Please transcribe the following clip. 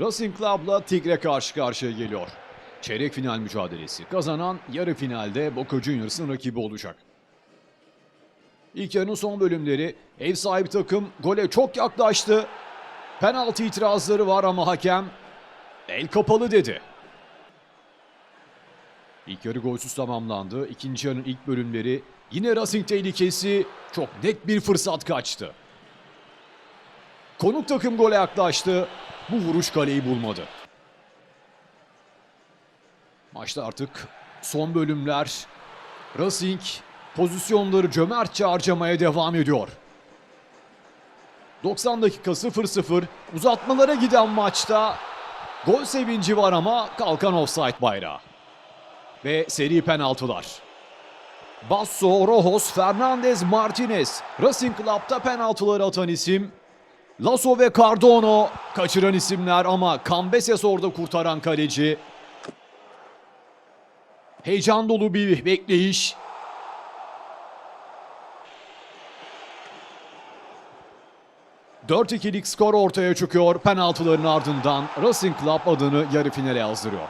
Racing Club'la Tigre karşı karşıya geliyor. Çeyrek final mücadelesi. Kazanan yarı finalde Boca Juniors'ın rakibi olacak. İlk yarının son bölümleri ev sahibi takım gole çok yaklaştı. Penaltı itirazları var ama hakem el kapalı dedi. İlk yarı golsüz tamamlandı. İkinci yarının ilk bölümleri yine Racing tehlikesi çok net bir fırsat kaçtı. Konuk takım gole yaklaştı. Bu vuruş kaleyi bulmadı. Maçta artık son bölümler. Racing pozisyonları cömertçe harcamaya devam ediyor. 90 dakika 0-0 uzatmalara giden maçta gol sevinci var ama kalkan offside bayrağı. Ve seri penaltılar. Basso, Rojos, Fernandez, Martinez. Racing Club'da penaltıları atan isim. Lasso ve Cardono kaçıran isimler ama Cambeses orada kurtaran kaleci. Heyecan dolu bir bekleyiş. ...4-2'lik skor ortaya çıkıyor penaltıların ardından Racing Club adını yarı finale yazdırıyor.